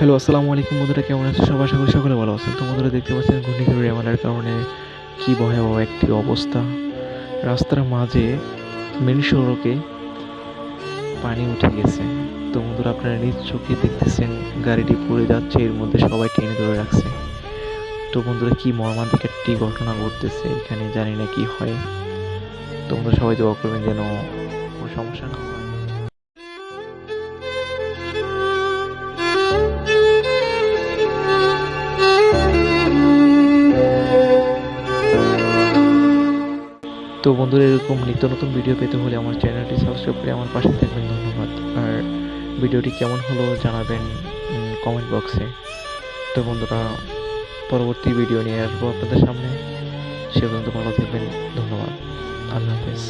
Hello আসসালামু আলাইকুম বন্ধুরা, কেমন আছে সবাই আশা করি সকলে ভালো আছেন। তো বন্ধুরা, দেখতে পাচ্ছেন ঘূর্ণিঝড় রেমালের কারণে কি ভয়াবহ একটি অবস্থা। রাস্তার মাঝে মেন সড়কে পানি উঠে গেছে। তো বন্ধুরা, আপনারা নিজ চোখে দেখতেছেন, গাড়িটি পড়ে যাচ্ছে, এর মধ্যে সবাই টেনে ধরে রাখছে। তো বন্ধুরা, কি মর্মান্তিক একটি ঘটনা ঘটতেছে, এখানে জানি না কি হয়। তো বন্ধুরা, সবাই দোয়া করবেন যেন কোনো সমস্যা না হয়। তো বন্ধুরা, এরকম নিত্য নতুন ভিডিও পেতে হলে আমার চ্যানেলটি সাবস্ক্রাইব করে আমার পাশে থাকবেন। ধন্যবাদ। আর ভিডিওটি কেমন হলো জানাবেন কমেন্ট বক্সে তো বন্ধুরা, পরবর্তী ভিডিও নিয়ে আসব আপনাদের সামনে। সে পর্যন্ত ভালো থাকবেন। ধন্যবাদ। আল্লাহ হাফেজ।